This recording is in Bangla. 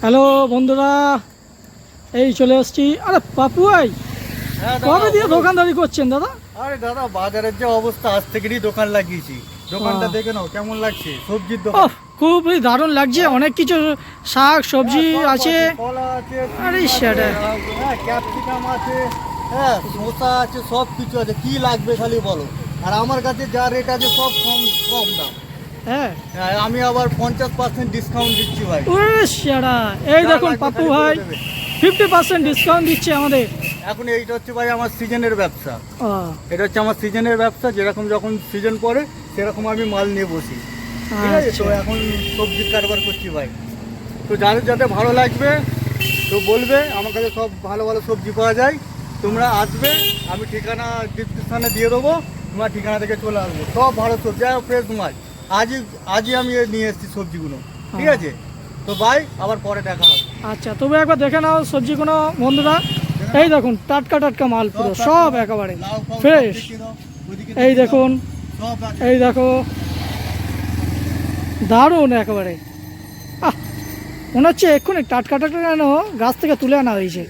হ্যালো বন্ধুরা এই চলে এসছি। আরে পাপু ভাই হ্যাঁ কবে দিয়ে দোকানদারি করছেন দাদা? আরে দাদা বাজারের যে অবস্থা আজ থেকেই দোকান লাগিয়েছি। দোকানটা দেখে নাও কেমন লাগছে? সবজির দোকান। খুবই দারুণ লাগছে অনেক কিছু শাক সবজি হ্যাঁ, আছে। আরে সেটা। হ্যাঁ ক্যাপসিকাম আছে হ্যাঁ শসা আছে সব কিছু আছে। কি লাগবে খালি বলো। আর আমার কাছে যা রেট আছে সব কম কম দাম। হ্যাঁ। হ্যাঁ, আমি আবার পঞ্চাশ পার্সেন্ট ডিসকাউন্ট দিচ্ছি ভাই। ওরে সেরা। এই দেখুন খালি ভাই। ফিফটি পার্সেন্ট ডিসকাউন্ট দিচ্ছে আমাদের। এখন এইটা হচ্ছে ভাই আমার সিজনের ব্যবসা। এটা হচ্ছে আমার সিজনের ব্যবসা যেরকম যখন সিজন পড়ে সেরকম আমি মাল নিয়ে বসি। ঠিক আছে? তো আচ্ছা। এখন সবজির কারবার করছি ভাই। তো যাদের যাতে ভালো লাগবে তো বলবে আমার কাছে সব ভালো ভালো সবজি পাওয়া যায়। তোমরা আসবে আমি ঠিকানা ডিসক্রিপশানে দিয়ে দেবো তোমার ঠিকানা থেকে চলে আসব। সব ভালো সবজি ফ্রেশ মাছ আজই আজই আমি এ নিয়ে এসেছি সবজিগুলো। ঠিক হ্যাঁ। আছে? তো বাই আবার পরে দেখা হবে। আচ্ছা তবে একবার দেখে নাও সবজি কোনো বন্ধুরা। এই দেখুন টাটকা টাটকা মাল পুরো সব একেবারে ফ্রেশ এই দেখুন এই দেখো। দারুণ একেবারে। মনে হচ্ছে এক্ষুনি টাটকা টাটকা কেন গাছ থেকে তুলে আনা হয়েছে।